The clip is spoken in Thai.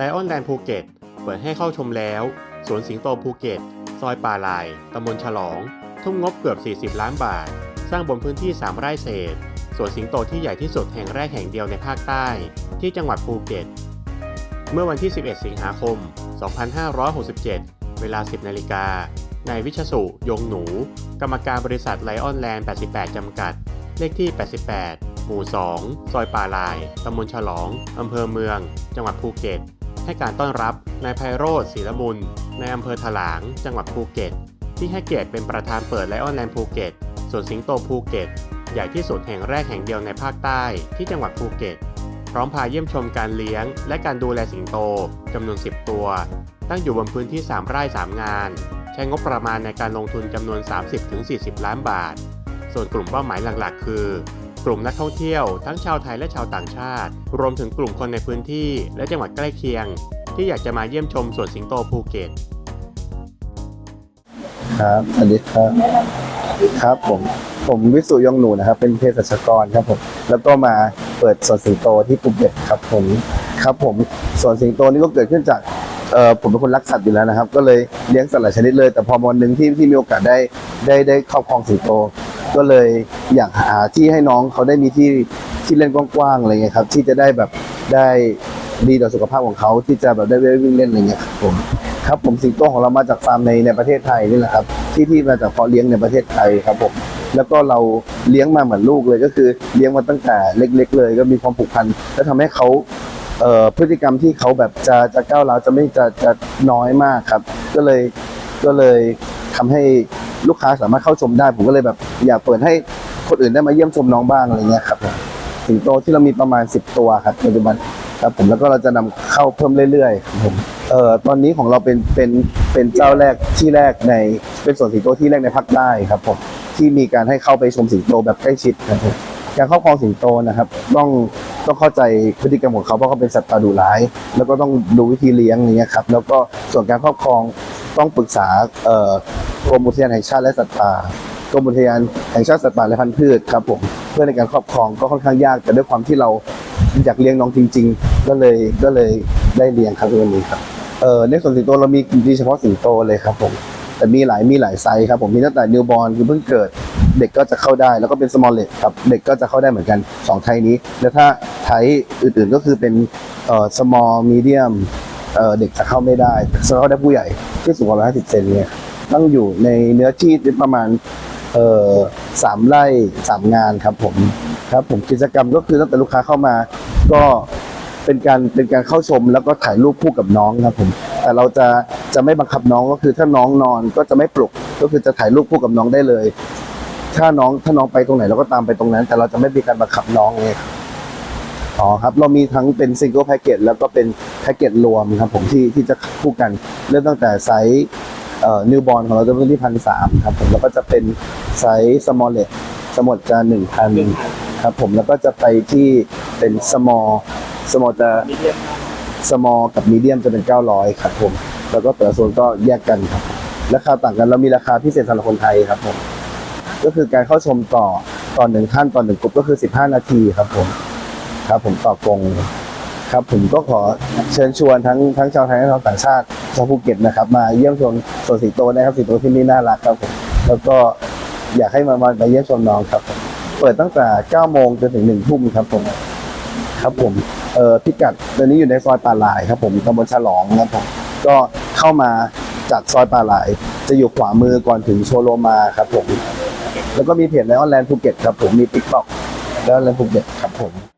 ไลออนแลนด์ภูเก็ต เปิดให้เข้าชมแล้ว สวนสิงโตภูเก็ต ซอยป่าลาย ตำบลฉลอง ทุ่มงบเกือบ 40 ล้านบาท สร้างบนพื้นที่ 3 ไร่เศษ สวนสิงโตที่ใหญ่ที่สุดแห่งแรกแห่งเดียวในภาคใต้ ที่จังหวัดภูเก็ต เมื่อวันที่ 11 สิงหาคม 2567 เวลา 10 นาฬิกานายวิชสุ ยงหนู กรรมการบริษัทไลออนแลนด์ 88 จำกัด เลขที่ 88 หมู่ 2 ซอยป่าลาย ตำบลฉลอง อำเภอเมือง จังหวัดภูเก็ต ให้การต้อนรับนายไพโรธศรีละมุนในอำเภอถลาง จังหวัดภูเก็ต ที่ให้เกียรติเป็นประธานเปิดไลออนแลนด์ภูเก็ตสวนสิงโตภูเก็ต ใหญ่ที่สุดแห่งแรกแห่งเดียวในภาคใต้ที่จังหวัดภูเก็ต พร้อมพาเยี่ยมชมการเลี้ยง และการดูแลสิงโตจำนวน 10 ตัว ตั้งอยู่บนพื้นที่ 3 ไร่ 3 งาน ใช้งบประมาณในการลงทุนจำนวน 30-40 ล้านบาท ส่วนกลุ่มเป้าหมายหลักๆ คือ กลุ่มนักท่องเที่ยวทั้งชาวไทยและชาวต่างชาติ รวมถึงกลุ่มคนในพื้นที่และจังหวัดใกล้เคียง ที่อยากจะมาเยี่ยมชมสวนสิงโตภูเก็ต ครับสวัสดีครับ ครับผม ผมวิสุยงหนูนะครับ เป็นเภสัชกรครับผม แล้วก็มาเปิดสวนสิงโตที่ภูเก็ตครับผม ครับผม สวนสิงโตนี่ก็เกิดขึ้นจากเออผมเป็นคนรักสัตว์อยู่แล้วนะครับ ก็เลยเลี้ยงสัตว์หลายชนิดเลย แต่พอวันหนึ่งที่ที่มีโอกาสได้ได้ได้ครอบครองสิงโต ก็เลยอยากหาที่ให้น้องเขาได้มีที่ที่เล่นกว้างๆอะไรเงี้ยครับ ที่จะได้แบบได้ดีต่อสุขภาพของเขาที่จะแบบได้วิ่งเล่นอะไรเงี้ยครับผมครับผมสิงโตของเรามาจากฟาร์มในในประเทศไทยนี่แหละครับ ที่ที่มาจากเพาะเลี้ยงในประเทศไทยครับผมแล้วก็เราเลี้ยงมาเหมือนลูกเลยก็คือเลี้ยงมาตั้งแต่เล็ก ๆ เลย ก็มีความผูกพันและทำให้เขาเพฤติกรรมที่เขาแบบจะจะก้าวร้าวจะไม่จะจะน้อยมากครับ ก็เลยก็เลยทำให้ ลูกค้าสามารถเข้าชมได้ ผมก็เลยแบบอยากเปิดให้คนอื่นได้มาเยี่ยมชมน้องบ้างอะไรเงี้ยครับผมสิงโตที่เรามีประมาณ 10 ตัวครับปัจจุบันครับผมแล้วก็เราจะนำเข้าเพิ่มเรื่อยๆครับผมเอ่อตอนนี้ของเราเป็นเป็นเป็นเจ้าแรกที่แรกในเป็นสวนสิงโตที่แรกในภาคใต้ครับผมที่มีการให้เข้าไปชมสิงโตแบบใกล้ชิดครับผมการครอบครองสิงโตนะครับ ต้องต้องเข้าใจพฤติกรรมของเขาเพราะเขาเป็นสัตว์ป่าดุร้าย แล้วก็ต้องดูวิธีเลี้ยงอย่างเงี้ยครับแล้วก็ส่วนการครอบครองต้องปรึกษาเอ่อ กรมอุทยานแห่งชาติและสัตว์ป่ากรมอุทยานแห่งชาติสัตว์ป่าและพันธุ์พืชครับผมเพื่อในการครอบครองก็ค่อนข้างยากแต่ด้วยความที่เราอยากเลี้ยงน้องจริง ๆ ก็เลยก็เลยได้เลี้ยงครับวันนี้ครับเอ่อในส่วนสิงโตเรามีดีเฉพาะสิงโตเลยครับผมแต่มีหลายมีหลายไซส์ครับผมมีตั้งแต่นิวบอ r คือเพิ่งเกิดเด็กก็จะเข้าได้แล้วก็เป็นสมอลเล t ครับเด็กก็จะเข้าได้เหมือนกันสองไทยนี้ แล้วถ้าไทยอื่นๆก็คือเป็นเอ่อ small medium เอ่อเด็กจะเข้าไม่ได้จะเข้าได้ผู้ใหญ่ที่สูงกว่า150เซนเนี่ย ต้องอยู่ในเนื้อที่ประมาณเอ่อสามไร่สามงานครับผมครับผมกิจกรรมก็คือตั้งแต่ลูกค้าเข้ามา ก็เป็นการเป็นการเข้าชมแล้วก็ถ่ายรูปคู่กับน้องครับผมแต่เราจะจะไม่บังคับน้องก็คือถ้าน้องนอนก็จะไม่ปลุก ก็คือจะถ่ายรูปคู่กับน้องได้เลย ถ้าน้องถ้าน้องไปตรงไหนเราก็ตามไปตรงนั้น แต่เราจะไม่มีการบังคับน้องเลยอ๋อครับ เรามีทั้งเป็นซิงเกิลแพ็กเกจแล้วก็เป็นแพ็กเกจรวมครับผมที่ที่จะคู่กัน เริ่มตั้งแต่ไซส์ นิวบอลของเราจะเริ่มที่พันสามครับผมแล้วก็จะเป็นไซส์สมอลเลตสมอลจะหนึ่งพันครับผมแล้วก็จะไปที่เป็นสมอลสมอลจะสมอลกับมีเดียมจะเป็น 900ครับผมแล้วก็แต่ละโซนก็แยกกันครับราคาต่างกันเรามีราคาพิเศษสำหรับคนไทยครับผมก็คือการเข้าชมต่อต่อหนึ่งท่านต่อหนึ่งกลุ่มก็คือ 15 นาทีครับผมครับผมต่อกง ครับผมก็ขอเชิญชวนทั้งทั้งชาวไทยและชาวต่างชาติชาวภูเก็ตนะครับ มาเยี่ยมชมสวนสีโตนะครับสีโตที่นี่น่ารักครับผมแล้วก็อยากให้มามาเยี่ยมชมน้องครับ เปิดตั้งแต่9โมงจนถึง1ทุ่มครับผมครับผมเอ่อพิกัดตอนนี้อยู่ในซอยป่าหลายครับผมตำบลฉลองครับผมก็เข้ามาจากซอยป่าหลาย จะอยู่ขวามือก่อนถึงโชโลมาครับผมแล้วก็มีเพจไลออนแลนด์ภูเก็ตครับผมมีติ๊กต็อกไลออนแลนด์ภูเก็ตครับผม